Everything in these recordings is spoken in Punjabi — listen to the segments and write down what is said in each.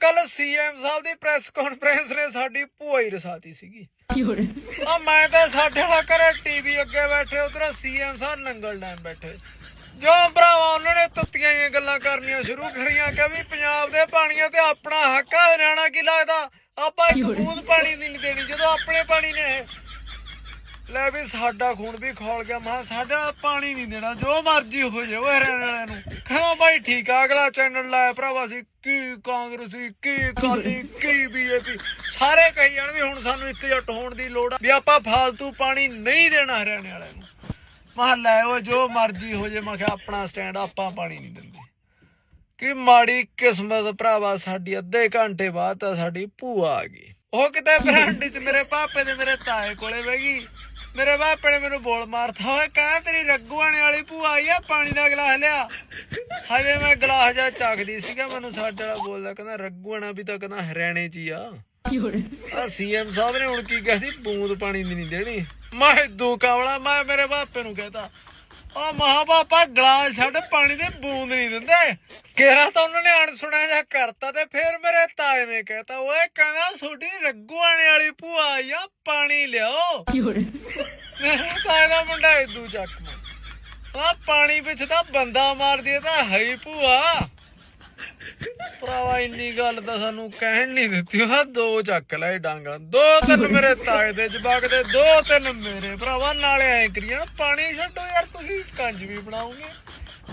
ਕੱਲ ਸੀਐਮ ਸਾਹਿਬ ਦੀ ਪ੍ਰੈਸ ਕਾਨਫਰੰਸ ਨੇ ਸਾਡੀ ਭੂਆ ਹੀ ਰਸਾਤੀ ਸੀਗੀ। ਆ ਮੈਂ ਤਾਂ ਸਾਡੇ ਵਾਲਾ ਘਰੇ ਟੀਵੀ ਅੱਗੇ ਬੈਠੇ ਉਧਰ ਸੀਐਮ ਸਾਹਿਬ ਨੰਗਲ ਡੈਮ ਬੈਠੇ। ਜੋ ਭਰਾਵਾ ਉਹਨਾਂ ਨੇ ਤੱਤੀਆਂ ਜਿਹੀਆਂ ਗੱਲਾਂ ਕਰਨੀਆਂ ਸ਼ੁਰੂ ਕਰੀਆਂ ਕਿ ਵੀ ਪੰਜਾਬ ਦੇ ਪਾਣੀਆਂ ਤੇ ਆਪਣਾ ਹੱਕ ਆ ਹਰਿਆਣਾ ਕੀ ਲੱਗਦਾ? ਆਪਾਂ ਇੱਕ ਬੂੰਦ ਪਾਣੀ ਨਹੀਂ ਦੇਣੀ ਜਦੋਂ ਆਪਣੇ ਪਾਣੀ ਨੇ ਲੈ ਵੀ ਸਾਡਾ ਖੂਨ ਵੀ ਖੋਲ ਗਿਆ, ਮਾਂ, ਸਾਡਾ ਪਾਣੀ ਨਹੀਂ ਦੇਣਾ, ਜੋ ਮਰਜ਼ੀ ਹੋ ਜਾਏ ਉਹ ਹਰਿਆਣਾ ਵਾਲਿਆਂ ਨੂੰ। ਹਾਂ ਬਾਈ ਠੀਕ ਆ, ਅਗਲਾ ਚੈਨਲ ਲਾਇਆ ਭਰਾਵਾ ਸੀ, ਕੀ ਕਾਂਗਰਸੀ, ਕੀ ਕਾਲੀ ਕੀ ਬੀਜੇਪੀ। ਸਾਰੇ ਕਹੀ ਜਾਣ ਵੀ ਹੁਣ ਸਾਨੂੰ ਇਕਜੁੱਟ ਹੋਣ ਦੀ ਲੋੜ ਆ, ਵੀ ਆਪਾਂ ਫਾਲਤੂ ਪਾਣੀ ਨਹੀਂ ਦੇਣਾ ਹਰਿਆਣੇ ਵਾਲਿਆਂ ਨੂੰ। ਮੈਂ ਲੈ ਉਹ ਜੋ ਮਰਜ਼ੀ ਹੋ ਜੇ, ਮੈਂ ਕਿਹਾ, ਆਪਣਾ ਸਟੈਂਡ ਆਪਾਂ ਪਾਣੀ ਨਹੀਂ ਦਿੰਦੇ। ਕਿ ਮਾੜੀ ਕਿਸਮਤ ਭਰਾਵਾ, ਸਾਡੀ ਅੱਧੇ ਘੰਟੇ ਬਾਅਦ ਤਾਂ ਸਾਡੀ ਭੂਆ ਆ ਗਈ। ਉਹ ਕਿਤੇ ਬਰਾਂਡੇ 'ਚ ਮੇਰੇ ਪਾਪੇ ਦੇ ਮੇਰੇ ਤਾਏ ਕੋਲੇ ਬਹਿ ਗਈ। ਮੇਰੇ ਪਾਪੇ ਨੇ ਮੈਨੂੰ ਬੋਲ ਮਾਰਤਾ ਓਏ ਕਹਿੰਦਾ ਤੇਰੀ ਰੱਗੂਆਣੇ ਵਾਲੀ ਭੂਆ ਆਈ ਆ ਪਾਣੀ ਦਾ ਗਲਾਸ ਲਿਆ। ਹਜੇ ਮੈਂ ਗਲਾਸ ਜਾ ਚੱਕਦੀ ਸੀਗਾ ਮੈਨੂੰ ਸਾਡੇ ਵਾਲਾ ਬੋਲਦਾ ਕਹਿੰਦਾ ਰੱਗੂਆਣਾ ਵੀ ਤਾਂ ਕਹਿੰਦਾ ਹਰਿਆਣੇ 'ਚ ਹੀ ਆ，ਆ ਸੀਐਮ ਸਾਹਿਬ ਨੇ ਹੁਣ ਕੀ ਕਿਹਾ ਸੀ? ਬੂੰਦ ਪਾਣੀ ਦੀ ਨਹੀਂ ਦੇਣੀ। ਮੈਂ ਦੂ ਕਾਵਲਾ ਮੈਂ ਮੇਰੇ ਬਾਪੇ ਨੂੰ ਕਹਤਾ ਆ ਮਹਾ ਬਾਪਾ ਗਲਾਸ ਛੱਡ ਪਾਣੀ ਦੇ ਬੂੰਦ ਨਹੀਂ ਦਿੰਦੇ। ਕਿਹੜਾ ਤਾਂ ਉਹਨਾਂ ਨੇ ਅਣ ਸੁਣਿਆ ਜਾ ਕਰਤਾ ਤੇ ਫਿਰ ਮੇਰੇ ਤਾਏ ਨੇ ਕਹਤਾ ਓਏ ਕਹਿੰਦਾ ਛੋਟੀ ਰੱਗੂ ਆਣੇ ਵਾਲੀ ਭੂਆ ਆਈ ਆ ਪਾਣੀ ਲਿਆਓ，ਮੇਰੇ ਤਾਏ ਦਾ ਮੁੰਡਾ ਇਦੂ ਚੱਕ ਮਾ ਆ ਪਾਣੀ ਵਿੱਚ ਤਾਂ ਬੰਦਾ ਮਾਰਦੀ ਆ ਤਾਂ ਹੈ ਹੀ ਭੂਆ। ਭਰਾਵਾ ਇੰਨੀ ਗੱਲ ਤਾਂ ਸਾਨੂੰ ਕਹਿਣ ਨਹੀਂ ਦਿੱਤੀ। ਉਹ ਦੋ ਚੱਕ ਲੈ ਡਾਂਗਾ। ਦੋ ਤਿੰਨ ਮੇਰੇ ਤਾਏ ਦੇ ਜਵਾਕ ਦੇ ਦੋ ਤਿੰਨ ਮੇਰੇ ਭਰਾਵਾ ਨਾਲੇ ਐ ਕਰੀਏ ਨਾ ਪਾਣੀ ਛੱਡੋ ਯਾਰ ਤੁਸੀਂ ਸਕੰਜ ਵੀ ਬਣਾਓਗੇ।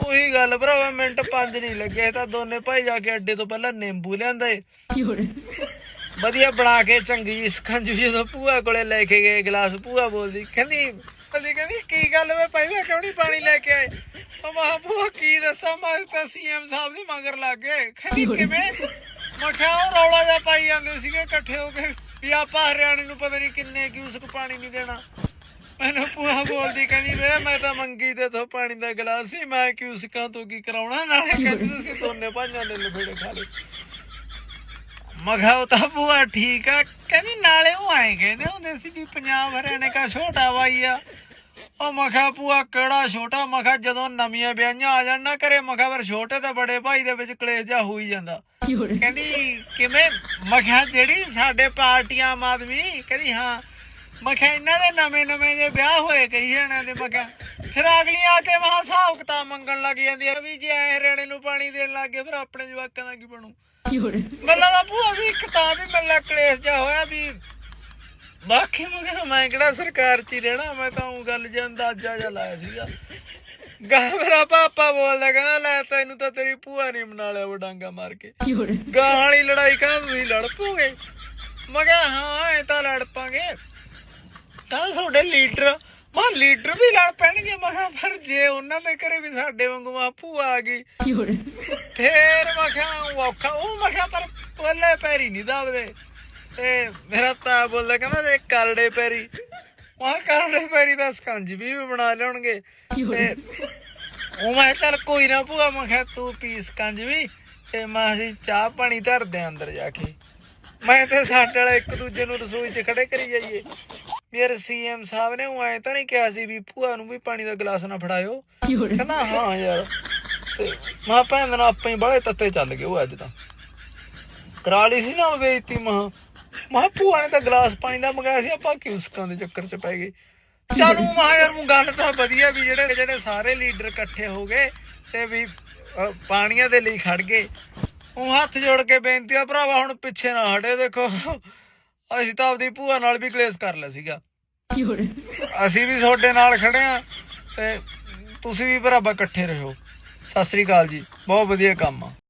ਉਹੀ ਗੱਲ ਭਰਾਵਾ ਮਿੰਟ ਪੰਜ ਨਹੀਂ ਲੱਗੇ ਤਾਂ ਦੋਨੇ ਭਾਈ ਜਾ ਕੇ ਅੱਡੇ ਤੋਂ ਪਹਿਲਾਂ ਨਿੰਬੂ ਲਿਆਂਦੇ। 有人，ਵਧੀਆ ਬਣਾ ਕੇ ਚੰਗੀ ਜਿਹੀ ਸਕੰਜਵੀ ਜਦੋਂ ਭੂਆ ਕੋਲੇ ਲੈ ਕੇ ਗਏ ਗਲਾਸ ਭੂਆ ਬੋਲਦੀ ਕਹਿੰਦੀ ਕਹਿੰਦੀ ਕਹਿੰਦੀ, ਕੀ ਗੱਲ ਵੇ ਪਹਿਲਾਂ ਕਿਉਂ ਨਹੀਂ ਪਾਣੀ ਲੈ ਕੇ ਆਏ ਉਹ ਮਾਂ ਭੂਆ, ਕੀ ਦੱਸਾਂ? ਮੈਂ ਤਾਂ ਸੀਐਮ ਸਾਹਿਬ ਦੀ ਮਗਰ ਲੱਗ ਗਏ। ਕਹਿੰਦੀ, ਕਿਵੇਂ? ਮੈਂ ਉਹ ਰੌਲਾ ਜਿਹਾ ਪਾਈ ਜਾਂਦੇ ਸੀਗੇ ਇਕੱਠੇ ਹੋ ਕੇ ਵੀ ਆਪਾਂ ਹਰਿਆਣੇ ਨੂੰ ਪਤਾ ਨਹੀਂ ਕਿੰਨੇ ਕਿਊਸਕ ਪਾਣੀ ਨਹੀਂ ਦੇਣਾ। ਮੈਨੂੰ ਭੂਆ ਬੋਲਦੀ, ਕਹਿੰਦੀ, ਵੇ, ਮੈਂ ਤਾਂ ਮੰਗੀ ਤੇ ਤੋਂ ਪਾਣੀ ਦਾ ਗਲਾਸ ਸੀ, ਮੈਂ ਕਿਊਸਕਾਂ ਤੋਂ ਕੀ ਕਰਾਉਣਾ? ਨਾਲੇ ਕਹਿੰਦੀ, ਤੁਸੀਂ ਦੋਨੇ ਭਾਈਆਂ ਦੇ ਲਫੇੜੇ ਖਾ ਲਏ ਮਗਾ ਉਹ ਤਾਂ ਬੁਆ ਠੀਕ ਆ। ਕਹਿੰਦੀ, ਨਾਲੇ ਉਹ ਆਏ ਕਹਿੰਦੇ ਹੁੰਦੇ ਸੀ ਵੀ ਪੰਜਾਬ ਹਰਿਆਣੇ ਦਾ ਛੋਟਾ ਭਾਈ ਆ। ਉਹ ਮਖਾ ਪੂਆ ਕਿਹੜਾ ਛੋਟਾ? ਮਖਾ ਜਦੋਂ ਨਵੀਆਂ ਵਿਆਹੀਆਂ ਆ ਜਾਣ ਨਾ ਮਖਾ ਫਿਰ ਛੋਟੇ ਤੇ ਬੜੇ ਭਾਈ ਦੇ ਵਿੱਚ ਕਲੇਸ਼ ਹੋਈ ਜਾਂਦਾ। ਕਹਿੰਦੀ ਕਿਵੇਂ? ਮਖਾ ਜਿਹੜੀ ਸਾਡੇ ਪਾਰਟੀਆਂ ਆਦਮੀ? ਕਹਿੰਦੀ ਹਾਂ। ਮਖਾ ਇਹਨਾਂ ਦੇ ਨਵੇਂ ਨਵੇਂ ਜੇ ਵਿਆਹ ਹੋਏ ਕਈ ਜਣਾਂ ਦੇ? ਮਖਾ ਫਿਰ ਅਗਲੀ ਆ ਕੇ ਮਹਾ ਹਿਸਾਬ ਕਿਤਾਬ ਮੰਗਣ ਲੱਗ ਜਾਂਦੀ ਆ ਵੀ ਜੇ ਐ ਰੇਣੇ ਨੂੰ ਪਾਣੀ ਦੇਣ ਲੱਗ ਗਏ ਫਿਰ ਆਪਣੇ ਜਵਾਕਾਂ ਦਾ ਕੀ ਬਣੂ? ਮੱਲਾ ਦਾ ਭੂਆ ਵੀ ਕਿਤਾਬ ਹੀ ਮੱਲਾ ਕਲੇਸ਼ ਜਾ ਹੋਇਆ ਵੀ ਬਾਕੀ ਮੈਂ ਕਿਹਾ ਮੈਂ ਕਿਹੜਾ ਸਰਕਾਰ 'ਚ ਹੀ ਰਹਿਣਾ ਮੈਂ ਤਾਂ ਉਹ ਗੱਲ ਜਾਂ ਅੰਦਾਜ਼ਾ ਜਿਹਾ ਲਾਇਆ ਸੀਗਾ। ਗਾਹ ਮੇਰਾ ਪਾਪਾ ਬੋਲਦਾ ਕਹਿੰਦਾ ਲੈ ਤੈਨੂੰ ਤਾਂ ਤੇਰੀ ਭੂਆ ਨੇ ਮਨਾ ਲਿਆ ਉਹ ਡਾਂਗਾ ਮਾਰ ਕੇ। ਗਾਹ ਵਾਲੀ ਲੜਾਈ ਕਾ ਤੁਸੀਂ ਲੜ ਪੋਗੇ। ਮੈਂ ਕਿਹਾ ਹਾਂ ਐ ਤਾਂ ਲੜ ਪਾਂਗੇ। ਤਾਂ ਤੁਹਾਡੇ ਲੀਡਰ ਮਾ ਲੀਡਰ ਵੀ ਲੜ ਪੈਣਗੇ। ਮੈਂ ਕਿਹਾ ਪਰ ਜੇ ਉਹਨਾਂ ਦੇ ਘਰੇ ਵੀ ਸਾਡੇ ਵਾਂਗੂ ਮਾ ਭੂਆ ਆ ਗਈ ਫੇਰ ਮੈਂ ਕਿਹਾ ਔਖਾ ਉਹ ਮੈਂ ਕਿਹਾ ਪਰ ਪੱਲੇ ਪੈਰੀ ਨਹੀਂ ਦਾਵਦੇ ਇਹ ਮੇਰਾ ਤਾ ਬੋਲਦਾ ਕਹਿੰਦਾ ਇਹ ਕਰੜੇ ਪੈਰੀ। ਮਾਂ ਕਰੜੇ ਪੈਰੀ ਦਾ ਸਕੰਜ ਵੀ ਬਣਾ ਲੈਣਗੇ ਤੇ ਉਹ ਮੈਂ ਚਲ ਕੋਈ ਨਾ ਭੂਆ ਮੈਂ ਕਿਹਾ ਤੂੰ ਪੀਸ ਕੰਜ ਵੀ। ਤੇ ਮੈਂ ਅਸੀਂ ਚਾਹ ਪਾਣੀ ਧਰਦੇ ਅੰਦਰ ਜਾ ਕੇ। ਮੈਂ ਤੇ ਸਾਡੇ ਵਾਲੇ ਇੱਕ ਦੂਜੇ ਨੂੰ ਰਸੋਈ 'ਚ ਖੜੇ ਕਰੀ ਜਾਈਏ। ਮੇਰੇ ਸੀਐਮ ਸਾਹਿਬ ਨੇ ਉਹ ਐ ਤਾਂ ਨਹੀਂ ਕਿਹਾ ਸੀ ਵੀ ਭੂਆ ਨੂੰ ਵੀ ਪਾਣੀ ਦਾ ਗਲਾਸ ਨਾ ਫੜਾਇਓ। ਕਹਿੰਦਾ ਹਾਂ ਯਾਰ। ਤੇ ਮਾਂ ਭੈਣ ਨਾਲ ਆਪਾਂ ਬੜੇ ਤੱਤੇ ਚੱਲ ਗਏ ਉਹ ਅੱਜ ਤਾਂ। ਕਰਾ ਲਈ ਸੀ ਨਾ ਬੇਇੱਜ਼ਤੀ ਮਾਂ ਮਾਂ ਭੂਆ ਨੇ ਤਾਂ ਗਲਾਸ ਪਾਣੀ ਦਾ ਮੰਗਾਇਆ ਸੀ ਆਪਾਂ ਕਿਉਸਕਾਂ ਦੇ ਚੱਕਰ 'ਚ ਪੈ ਗਏ? ਚਲੂ ਮਾਂ ਯਾਰ ਉਹ ਗੱਲ ਤਾਂ ਵਧੀਆ ਵੀ ਜਿਹੜੇ ਜਿਹੜੇ ਸਾਰੇ ਲੀਡਰ ਇਕੱਠੇ ਹੋ ਗਏ ਤੇ ਵੀ ਅਹ, ਪਾਣੀਆਂ ਦੇ ਲਈ ਖੜ ਗਏ। ਉਹ ਹੱਥ ਜੋੜ ਕੇ ਬੇਨਤੀ ਆ ਭਰਾਵਾ ਹੁਣ ਪਿੱਛੇ ਨਾ ਹਟੇ ਦੇਖੋ। ਅਸੀਂ ਤਾਂ ਆਪਦੀ ਭੂਆ ਨਾਲ ਵੀ ਕਲੇਸ਼ ਕਰ ਲਿਆ ਸੀਗਾ। ਅਸੀਂ ਵੀ ਤੁਹਾਡੇ ਨਾਲ ਖੜੇ ਆ ਤੇ ਤੁਸੀਂ ਵੀ ਭਰਾਵਾ ਇਕੱਠੇ ਰਹੋ। ਸਤਿ ਸ੍ਰੀ ਅਕਾਲ ਜੀ ਬਹੁਤ ਵਧੀਆ ਕੰਮ ਆ।